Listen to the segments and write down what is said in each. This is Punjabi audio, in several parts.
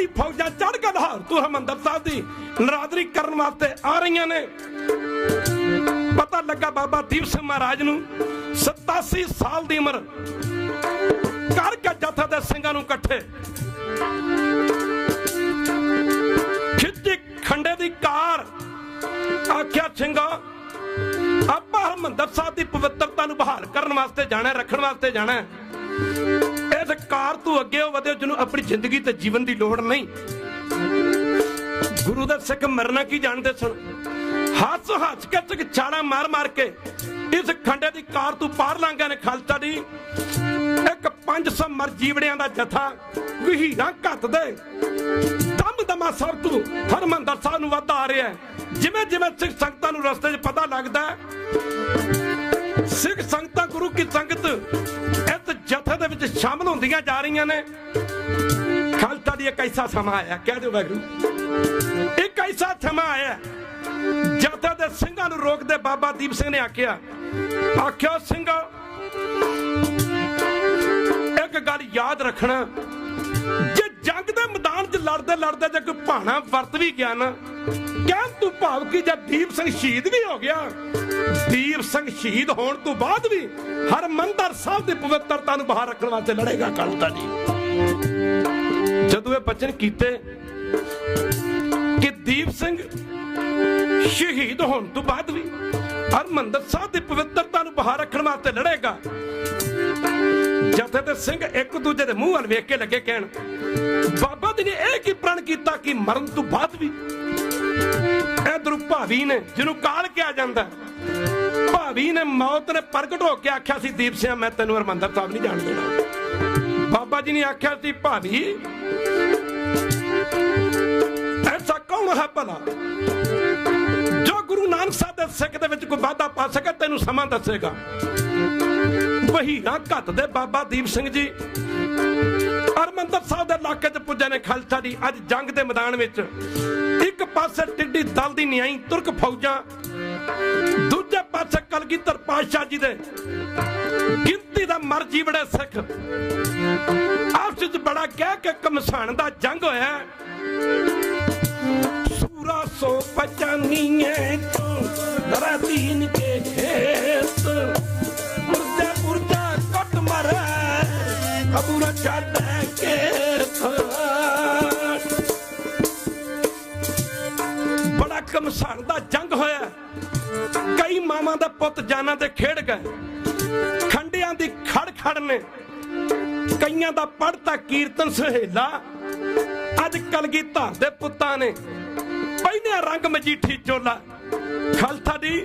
ਕਈ ਫੌਜਾਂ ਚੜ ਕੇ ਲਾਹੌਰ ਤੋਂ ਹਰਮੰਦਰ ਸਾਹਿਬ ਦੀ ਨਰਾਦਰੀ ਕਰਨ ਵਾਸਤੇ ਆ ਰਹੀਆਂ ਨੇ। ਪਤਾ ਲੱਗਾ ਬਾਬਾ ਦੀਪ ਸਿੰਘ ਮਹਾਰਾਜ ਨੂੰ 87 ਸਾਲ ਦੀ ਉਮਰ। ਕਰਕੇ ਜਥੇ ਦੇ ਸਿੰਘਾਂ ਨੂੰ ਇਕੱਠੇ। ਖਿੱਚੀ ਖੰਡੇ ਦੀ ਕਾਰ। ਆਖਿਆ, ਸਿੰਘਾ, ਆਪਾਂ ਹਰਮੰਦਰ ਸਾਹਿਬ ਦੀ ਪਵਿੱਤਰਤਾ ਨੂੰ ਬਹਾਲ ਕਰਨ ਵਾਸਤੇ ਜਾਣਾ, ਰੱਖਣ ਵਾਸਤੇ ਜਾਣਾ। ਇਸ ਕਾਰ ਤੂੰ ਅੱਗੇ ਉਹ ਵਧਿਓ ਜਿਹਨੂੰ ਆਪਣੀ ਜ਼ਿੰਦਗੀ ਤੇ ਜੀਵਨ ਦੀ ਲੋੜ ਨਹੀਂ। ਗੁਰੂ ਦਾ ਸਿੱਖ ਮਰਨਾ ਕੀ ਜਾਣਦੇ ਸਨ? ਹੱਸ ਹੱਸ ਕੇ ਤੇ ਛਾੜਾ ਮਾਰ ਮਾਰ ਕੇ ਇਸ ਖੰਡੇ ਦੀ ਕਾਰ ਤੋਂ ਪਾਰ ਲੰਘਿਆ ਨੇ ਖਾਲਸਾ ਦੀ। ਇੱਕ 500 ਮਰ ਜੀਵੜਿਆਂ ਦਾ ਜਥਾ ਵਹੀਰਾਂ ਘੱਟ ਦੇ। ਦਮ ਦਮਾ ਸਭ ਤੋਂ ਹਰਮੰਦਰ ਸਾਹਿਬ ਨੂੰ ਵੱਧ ਆ ਰਿਹਾ ਜਿਵੇਂ ਜਿਵੇਂ ਸਿੱਖ ਸੰਗਤਾਂ ਨੂੰ ਰਸਤੇ 'ਚ ਪਤਾ ਲੱਗਦਾ ਸਿੱਖ ਸੰਗਤਾਂ ਗੁਰੂ ਕੀ ਸੰਗਤ ਜਥੇ ਦੇ ਵਿੱਚ ਸ਼ਾਮਲ ਹੁੰਦੀਆਂ ਜਾ ਰਹੀਆਂ ਨੇ। ਖਾਲਸਾ ਦੀ ਇੱਕ ਐਸਾ ਸਮਾਂ ਆਇਆ, ਕਹਿ ਦਿਓ ਵਾਹਿਗੁਰੂ। ਇੱਕ ਐਸਾ ਸਮਾਂ ਆਇਆ, ਜਥੇ ਦੇ ਸਿੰਘਾਂ ਨੂੰ ਰੋਕਦੇ ਬਾਬਾ ਦੀਪ ਸਿੰਘ ਨੇ ਆਖਿਆ ਆਖਿਆ, ਸਿੰਘਾ, ਇੱਕ ਗੱਲ ਯਾਦ ਰੱਖਣਾ, ਜੇ ਜੰਗ ਦੇ ਮੈਦਾਨ 'ਚ ਲੜਦੇ ਲੜਦੇ ਜੇ ਕੋਈ ਭਾਣਾ ਵਰਤ ਵੀ ਗਿਆ ਨਾ ਕਹਿਣ ਤੂੰ ਭਾਵ ਕਿ ਜੇ ਦੀਪ ਸਿੰਘ ਸ਼ਹੀਦ ਵੀ ਹੋ ਗਿਆ? ਦੀਪ ਸਿੰਘ ਸ਼ਹੀਦ ਹੋਣ ਤੋਂ ਬਾਅਦ ਵੀ ਹਰਮੰਦਰ ਸਾਹਿਬ ਦੀ ਪਵਿੱਤਰਤਾ ਨੂੰ ਬਾਹਰ ਰੱਖਣ ਵਾਸਤੇ ਲੜੇਗਾ ਕਾਲਤਾ ਜੀ? ਜਦੋਂ ਇਹ ਬਚਨ ਕੀਤੇ ਕਿ ਦੀਪ ਸਿੰਘ ਸ਼ਹੀਦ ਹੋਣ ਤੋਂ ਬਾਅਦ ਵੀ ਹਰਮੰਦਰ ਸਾਹਿਬ ਦੀ ਪਵਿੱਤਰਤਾ ਨੂੰ ਬਾਹਰ ਰੱਖਣ ਵਾਸਤੇ ਲੜੇਗਾ ਜਥੇ ਤੇ ਸਿੰਘ ਇੱਕ ਦੂਜੇ ਦੇ ਮੂੰਹ ਵੱਲ ਵੇਖ ਕੇ ਲੱਗੇ ਕਹਿਣ, ਬਾਬਾ ਜੀ ਨੇ ਇਹ ਕੀ ਪ੍ਰਣ ਕੀਤਾ ਕਿ ਮਰਨ ਤੋਂ ਬਾਅਦ ਵੀ ਇਧਰ ਭਾਵੀ ਨੇ, ਜਿਹਨੂੰ ਕਾਲ ਕਿਹਾ ਜਾਂਦਾ ਭਾਵੀ ਨੇ ਮੌਤ ਨੇ ਪ੍ਰਗਟ ਹੋ ਕੇ ਆਖਿਆ ਸੀ, ਦੀਪ ਸਿੰਘ ਮੈਂ ਤੈਨੂੰ ਹਰਮੰਦਰ ਸਾਹਿਬ ਨਹੀਂ ਜਾਣ ਦੇਣਾ। ਬਾਬਾ ਜੀ ਨੇ ਆਖਿਆ ਸੀ ਭਾਵੀ ਐਸਾ ਕੌਣ ਹੈ ਭਲਾ? ਜੋ ਗੁਰੂ ਨਾਨਕ ਸਾਹਿਬ ਦੇ ਸਿੱਖ ਦੇ ਵਿੱਚ ਕੋਈ ਵਾਧਾ ਪਾ ਸਕੇ, ਤੈਨੂੰ ਸਮਾਂ ਦੱਸੇਗਾ। ਮਹੀਨਾ ਘੱਟ ਦੇ ਬਾਬਾ ਦੀਪ ਸਿੰਘ ਜੀ। ਹਰਮੰਦਰ ਸਾਹਿਬ ਦੇ ਇਲਾਕੇ 'ਚ ਪੁੱਜੇ ਨੇ ਖਾਲਸਾ ਦੀ ਅੱਜ ਜੰਗ ਦੇ ਮੈਦਾਨ ਵਿੱਚ ਇੱਕ ਪਾਸੇ ਟਿੱਡੀ ਦਲ ਦੀ ਨਿਆਈ ਤੁਰਕ ਫੌਜਾਂ, ਦੂਜੇ ਪਾਸੇ ਕਲਗੀਧਰ ਪਾਸ਼ਾ ਜੀ ਦੇ। ਗਿਣਤੀ ਦਾ ਮਰ ਜੀਵੜੇ ਸਿੱਖ। ਆਪਸ ਵਿੱਚ ਬੜਾ ਕਹਿ ਕੇ ਕਮਸਾਨ ਦਾ ਜੰਗ ਹੋਇਆ। ਸੂਰਾ ਸੋ ਪਚਾਨੀਏ ਤੂੰ ਦਰਾ ਕੇ ਖੇਤ। ਅਬੂਰਾ ਛੱਡ ਕੇ ਬੜਾ ਕਮਸਾਨ ਦਾ ਜੰਗ ਹੋਇਆ। ਕਈ ਮਾਵਾਂ ਦੇ ਪੁੱਤ ਜਾਨਾਂ ਤੇ ਖੇਡ ਗਏ। ਖੰਡਿਆਂ ਦੀ ਖੜ ਖੜ ਨੇ। ਕਈਆਂ ਦਾ ਪੜਤਾ ਕੀਰਤਨ ਸਹੇਲਾ। ਅੱਜ ਕਲਗੀ ਧਾਰ ਦੇ ਪੁੱਤਾਂ ਨੇ ਪਹਿਨੇ ਰੰਗ ਮਜੀਠੀ ਚੋਲਾ। ਖਲਥਾ ਦੀ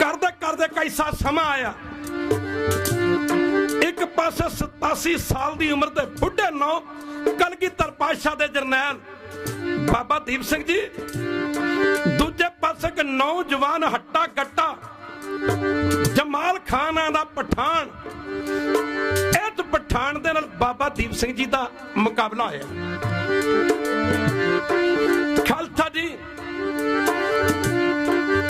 ਕਰਦੇ ਕਰਦੇ ਕੈਸਾ ਸਮਾਂ ਆਇਆ। ਇੱਕ ਪਾਸੇ 87 ਸਾਲ ਦੀ ਉਮਰ ਦੇ ਬੁੱਢੇ ਨੌ ਕਲਗੀਧਰ ਪਾਤਸ਼ਾਹ ਦੇ ਜਰਨੈਲ ਬਾਬਾ ਦੀਪ ਸਿੰਘ ਜੀ। ਦੂਜੇ ਪਾਸੇ ਇੱਕ ਨੌਜਵਾਨ ਹੱਟਾ ਗੱਟਾ ਜਮਾਲ ਖਾਨ ਦਾ ਪਠਾਨ। ਇਸ ਪਠਾਨ ਦੇ ਨਾਲ ਬਾਬਾ ਦੀਪ ਸਿੰਘ ਜੀ ਦਾ ਮੁਕਾਬਲਾ ਹੋਇਆ। ਖਾਲਸਾ ਜੀ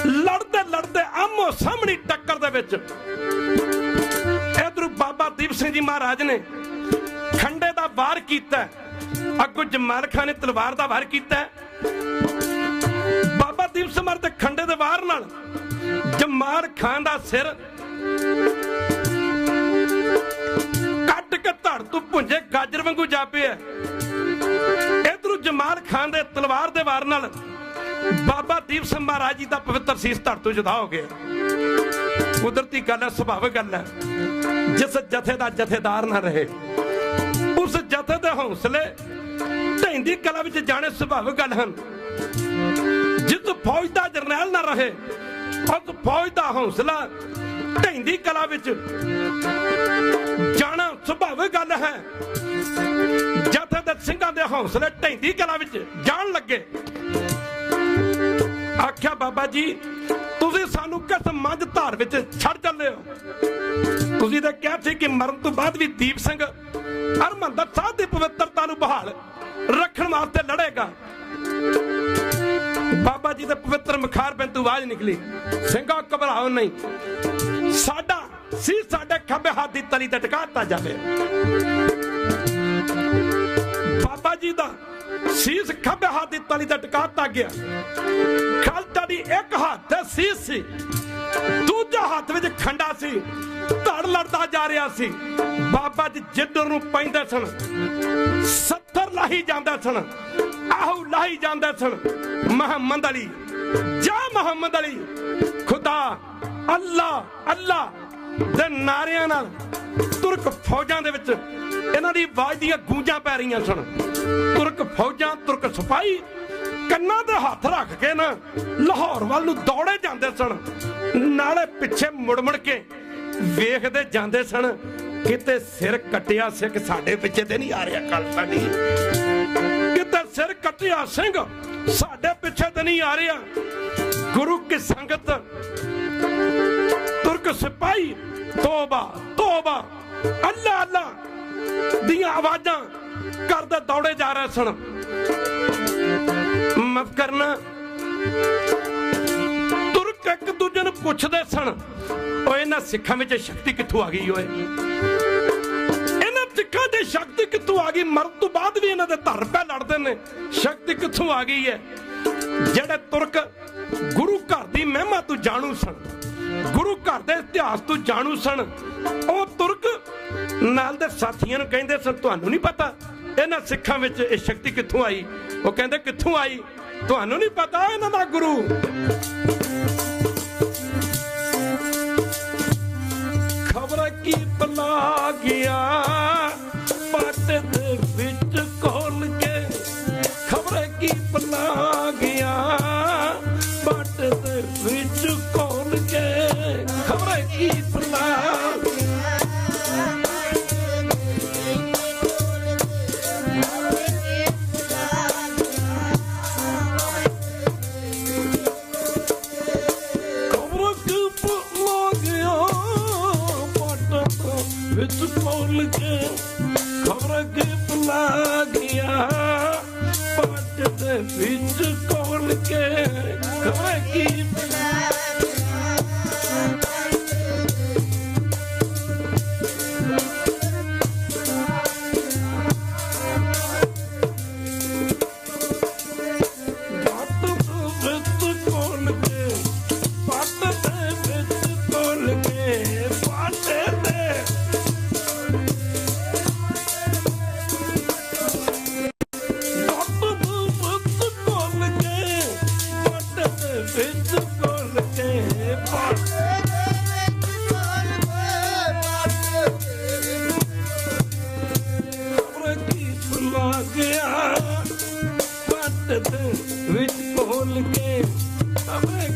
ਲੜਦੇ ਲੜਦੇ ਆਮੋ ਸਾਹਮਣੀ ਟੱਕਰ ਦੇ ਵਿੱਚ ਸਿੰਘ ਜੀ ਮਹਾਰਾਜ ਨੇ ਖੰਡੇ ਦਾ ਵਾਰ ਕੀਤਾ ਅੱਗੋਂ ਜਮਾਲ ਖਾਨ ਨੇ ਤਲਵਾਰ ਦਾ ਵਾਰ ਕੀਤਾ ਬਾਬਾ ਦੀਪ ਸਿੰਘ ਮਹਾਰਾਜ ਖੰਡੇ ਦੇ ਵਾਰ ਨਾਲ ਜਮਾਲ ਖਾਨ ਦਾ ਸਿਰ ਕੱਟ ਕੇ ਧੜ ਤੋਂ ਪੁੰਜੇ ਗਾਜਰ ਵਾਂਗੂ ਜਾ ਪਿਆ ਇਧਰੋਂ ਜਮਾਲ ਖਾਨ ਦੇ ਤਲਵਾਰ ਦੇ ਵਾਰ ਨਾਲ ਬਾਬਾ ਦੀਪ ਸਿੰਘ ਮਹਾਰਾਜ ਜੀ ਦਾ ਪਵਿੱਤਰ ਸੀਸ ਧੜ ਤੋਂ ਜੁਦਾ ਹੋ ਗਿਆ ਕੁਦਰਤੀ ਗੱਲ ਹੈ ਸੁਭਾਵਿਕ ਗੱਲ ਹੈ ਜਿਸ ਜਥੇ ਦਾ ਜਥੇਦਾਰ ਨਾ ਰਹੇ, ਉਸ ਜਥੇ ਦੇ ਹੌਸਲੇ ਢੈਂਦੀ ਕਲਾ ਵਿੱਚ ਜਾਣੇ ਸੁਭਾਵਿਕ ਗੱਲ ਹਨ। ਜਿਸ ਫੌਜ ਦਾ ਜਰਨੈਲ ਨਾ ਰਹੇ, ਉਸ ਫੌਜ ਦਾ ਹੌਸਲਾ ਢੈਂਦੀ ਕਲਾ ਵਿੱਚ ਜਾਣਾ ਸੁਭਾਵਿਕ ਗੱਲ ਹੈ। ਜਥੇ ਦੇ ਸਿੰਘਾਂ ਦੇ ਹੌਸਲੇ ਢੈਂਦੀ ਕਲਾ ਵਿੱਚ ਜਾਣ ਲੱਗੇ। ਆਖਿਆ, ਬਾਬਾ ਜੀ, ਤੁਸੀਂ ਸਾਨੂੰ ਕਿਸ ਮੰਝ ਧਾਰ ਵਿੱਚ ਛੱਡ ਚੱਲੇ ਹੋ? ਤੁਸੀਂ ਤਾਂ ਕਿਹਾ ਸੀ ਕਿ ਮਰਨ ਤੋਂ ਬਾਅਦ ਵੀ ਦੀਪ ਸਿੰਘ ਹਰਮੰਦਰ ਸਾਹਿਬ ਦੀ ਪਵਿੱਤਰਤਾ ਨੂੰ ਬਹਾਲ ਰੱਖਣ ਵਾਸਤੇ ਲੜੇਗਾ। ਬਾਬਾ ਜੀ ਦੇ ਪਵਿੱਤਰ ਮਖਾਰ ਬਿੰਦੂ ਆਵਾਜ਼ ਨਿਕਲੀ। ਸਿੰਘਾ ਘਬਰਾਓ ਨਹੀਂ। ਸਾਡਾ ਸੀ ਸਾਡੇ ਖੱਬੇ ਹੱਥ ਦੀ ਤਲੀ ਤੇ ਟਿਕਾਤਾ ਜਾਵੇ। ਬਾਬਾ ਜੀ ਦਾ ਸੀਸ ਖੱਬੇ ਹੱਥ ਦੀ ਤਲੀ ਤੇ ਟਿਕਾਤਾ ਗਿਆ। ਖਾਲਸਾ ਦੀ ਇੱਕ ਹੱਥ ਤੇ ਸੀਸ ਸੀ, ਦੂਜਾ ਹੱਥ ਵਿੱਚ ਖੰਡਾ ਸੀ, ਧੜ ਲੜਦਾ ਜਾ ਰਿਹਾ ਸੀ। ਬਾਬਾ ਜੀ ਜਿੱਧਰ ਨੂੰ ਪੈਂਦੇ ਸਨ 70 ਲਾਹੀ ਜਾਂਦੇ ਸਨ, ਆਹੂ ਲਾਹੀ ਜਾਂਦੇ ਸਨ। ਮੁਹੰਮਦ ਅਲੀ, ਜਾ ਮੁਹੰਮਦ ਅਲੀ, ਖੁਦਾ ਅੱਲਾ ਅੱਲਾ ਦੇ ਨਾਰਿਆਂ ਨਾਲ ਤੁਰਕ ਫੌਜਾਂ ਦੇ ਵਿੱਚ ਇਹਨਾਂ ਦੀ ਆਵਾਜ਼ ਦੀਆਂ ਗੂੰਜਾਂ ਪੈ ਰਹੀਆਂ ਸਨ। ਤੁਰਕ ਫੌਜਾਂ, ਤੁਰਕ ਸਿਪਾਹੀ ਕੰਨਾਂ ਤੇ ਹੱਥ ਰੱਖ ਕੇ ਨਾ ਲਾਹੌਰ ਵੱਲ ਨੂੰ ਦੌੜੇ ਜਾਂਦੇ ਸਨ। ਨਾਲੇ ਪਿੱਛੇ ਮੁੜ ਕੇ ਵੇਖਦੇ ਜਾਂਦੇ ਸਨ, ਕਿਤੇ ਸਿਰ ਕੱਟਿਆ ਸਿੱਖ ਸਾਡੇ ਪਿੱਛੇ ਤੇ ਨਹੀਂ ਆ ਰਿਹਾ ਖਾਲਸਾ ਨਹੀਂ ਕਿਤੇ ਸਿਰ ਕੱਟਿਆ ਸਿੰਘ ਸਾਡੇ ਪਿੱਛੇ ਤੇ ਨਹੀਂ ਆ ਰਿਹਾ। ਗੁਰੂ ਕੀ ਸੰਗਤ, ਤੁਰਕ ਸਿਪਾਹੀ ਤੋਬਾ ਤੋਬਾ, ਅੱਲਾ ਅੱਲਾ। ਦੀਆਂ ਆਵਾਜ਼ਾਂ ਕਰਦੇ ਦੌੜੇ ਜਾ ਰਹੇ ਸਨ। ਮਾਫ ਕਰਨਾ। ਤੁਰਕ ਇੱਕ ਦੂਜੇ ਨੂੰ ਪੁੱਛਦੇ ਸਨ, ਓਏ, ਇਹਨਾਂ ਸਿੱਖਾਂ ਵਿੱਚ ਸ਼ਕਤੀ ਕਿੱਥੋਂ ਆ ਗਈ ਓਏ? ਇਹਨਾਂ ਸਿੱਖਾਂ ਦੀ ਸ਼ਕਤੀ ਕਿੱਥੋਂ ਆ ਗਈ? ਮਰਨ ਤੋਂ ਬਾਅਦ ਵੀ ਇਹਨਾਂ ਦੇ ਧਰ ਪੈ ਲੜਦੇ ਨੇ। ਸ਼ਕਤੀ ਕਿੱਥੋਂ ਆ ਗਈ ਹੈ ਜਿਹੜੇ ਤੁਰਕ ਗੁਰੂ ਘਰ ਦੀ ਮਹਿਮਾ ਤੋਂ ਜਾਣੂ ਸਨ ਗੁਰੂ ਘਰ ਦੇ ਇਤਿਹਾਸ ਤੋਂ ਜਾਣੂ ਸਨ। ਉਹ ਤੁਰਕ ਨਾਲ ਦੇ ਸਾਥੀਆਂ ਨੂੰ ਕਹਿੰਦੇ ਸਨ, ਤੁਹਾਨੂੰ ਨਹੀਂ ਪਤਾ ਇਹਨਾਂ ਸਿੱਖਾਂ ਵਿੱਚ ਇਹ ਸ਼ਕਤੀ ਕਿੱਥੋਂ ਆਈ? ਉਹ ਕਹਿੰਦੇ, ਕਿੱਥੋਂ ਆਈ? ਤੁਹਾਨੂੰ ਨਹੀਂ ਪਤਾ ਇਹਨਾਂ ਦਾ ਗੁਰੂ? ਖਬਰ ਕੀ ਬਲਾ ਗਿਆ? ਕੋਲ ਕੇ ਖਬਰ ਕੀ ਬਲਾ ਗਿਆ। ਪੱਟ ਦੇ ਵਿੱਚ ਕੋਲ ਕੇ ਖਬਰ ਕੀ ਪੱਟ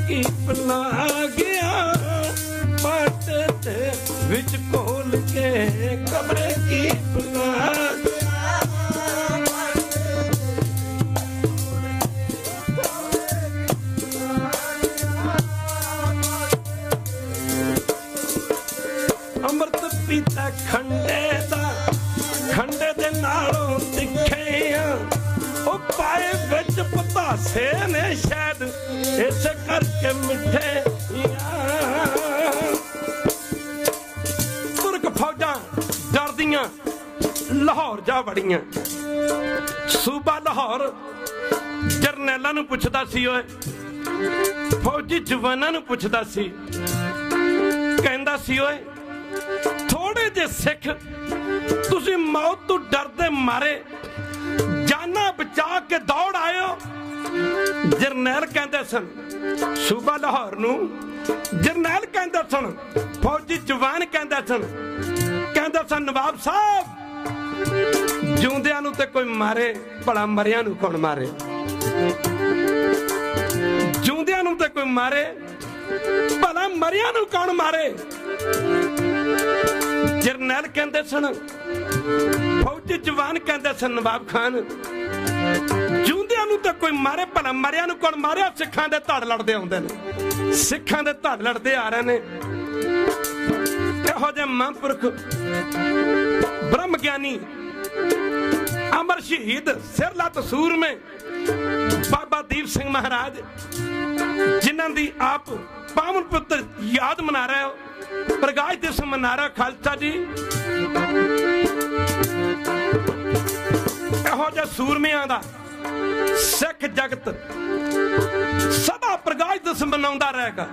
ਖਬਰ ਕੀ ਗਿਆ? ਪੱਟ ਦੇ ਵਿੱਚ ਕੋਲ ਕੇ ਖਬਰ ਕੀ ਬੁਲਾ ਅੰਮ੍ਰਿਤ ਪੀਤਾ ਖੰਡੇ ਦਾ, ਖੰਡੇ ਦੇ ਨਾਲੋਂ ਤਿੱਖੇ ਉਹ ਪਾਏ ਵਿੱਚ ਪਤਾਸੇ ਨੇ ਸ਼ਾਇਦ, ਇਸ ਕਰਕੇ ਮਿੱਠੇ ਤੁਰਕ ਫੌਜਾਂ ਡਰਦੀਆਂ, ਲਾਹੌਰ ਜਾ ਵੜੀਆਂ। ਸੂਬਾ ਲਾਹੌਰ ਜਰਨੈਲਾਂ ਨੂੰ ਪੁੱਛਦਾ ਸੀ, ਓਏ। ਫੌਜੀ ਜਵਾਨਾਂ ਨੂੰ ਪੁੱਛਦਾ ਸੀ। ਕਹਿੰਦਾ ਸੀ, ਓਏ ਥੋੜੇ ਜਿਹੇ ਸਿੱਖ, ਤੁਸੀਂ ਮੌਤ ਤੋਂ ਡਰਦੇ ਮਾਰੇ। ਬਚਾ ਕੇ ਦੌੜ ਆਇਓ। ਜਰਨੈਲ ਕਹਿੰਦੇ ਸਨ, ਸੂਬਾ ਲਾਹੌਰ ਨੂੰ। ਜਰਨੈਲ ਕਹਿੰਦੇ ਸਨ, ਫੌਜੀ ਜਵਾਨ ਕਹਿੰਦੇ ਸਨ। ਕਹਿੰਦੇ ਸਨ, ਨਵਾਬ ਸਾਹਿਬ, ਜਿਉਂਦਿਆਂ ਨੂੰ ਤੇ ਕੋਈ ਮਾਰੇ, ਭਲਾ ਮਰਿਆਂ ਨੂੰ ਕੌਣ ਮਾਰੇ? ਜਿਉਂਦਿਆਂ ਨੂੰ ਤੇ ਕੋਈ ਮਾਰੇ, ਭਲਾ ਮਰਿਆਂ ਨੂੰ ਕੌਣ ਮਾਰੇ? ਜਰਨੈਲ ਕਹਿੰਦੇ ਸਨ, ਫੌਜੀ ਜਵਾਨ ਕਹਿੰਦੇ ਸਨ, ਨਵਾਬ ਖਾਨ ਜਿਉਂਦਿਆਂ ਨੂੰ ਤਾਂ ਕੋਈ ਮਾਰੇ ਭਲਾ ਮਰਿਆਂ ਨੂੰ ਕੌਣ ਮਾਰਿਆ? ਸਿੱਖਾਂ ਦੇ ਧੜ ਲੜਦੇ ਆਉਂਦੇ ਨੇ। ਸਿੱਖਾਂ ਦੇ ਧੜ ਲੜਦੇ ਆ ਰਹੇ ਨੇ। ਇਹੋ ਜਿਹੇ ਮਹਾਂਪੁਰਖ ਬ੍ਰਹਮ ਗਿਆਨੀ ਅਮਰ ਸ਼ਹੀਦ ਸਿਰਲਤ ਸੂਰਮੇ ਬਾਬਾ ਦੀਪ ਸਿੰਘ ਮਹਾਰਾਜ, ਜਿਨ੍ਹਾਂ ਦੀ ਆਪ ਪਾਵਨ ਪੁੱਤਰ ਯਾਦ ਮਨਾ ਰਹੇ ਹੋ। ਪ੍ਰਗਾਸ਼ ਦਿਵਸ ਮਨਾ ਰਿਹਾ ਖਾਲਸਾ ਜੀ। ਇਹੋ ਜਿਹੇ ਸੂਰਮਿਆਂ ਦਾ, ਸਿੱਖ ਜਗਤ ਸਦਾ ਪ੍ਰਗਾਸ਼ ਦਿਵਸ ਰਹੇਗਾ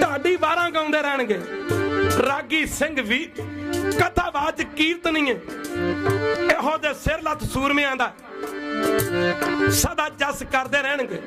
ਢਾਡੀ ਵਾਰਾਂ ਗਾਉਂਦੇ ਰਹਿਣਗੇ। ਰਾਗੀ ਸਿੰਘ ਵੀ ਕਥਾਵਾਚ ਕੀਰਤਨੀਏ। ਇਹੋ ਜਿਹੇ ਸਿਰ ਲੱਤ ਸੂਰਮਿਆਂ ਦਾ ਸਦਾ ਜਸ ਕਰਦੇ ਰਹਿਣਗੇ।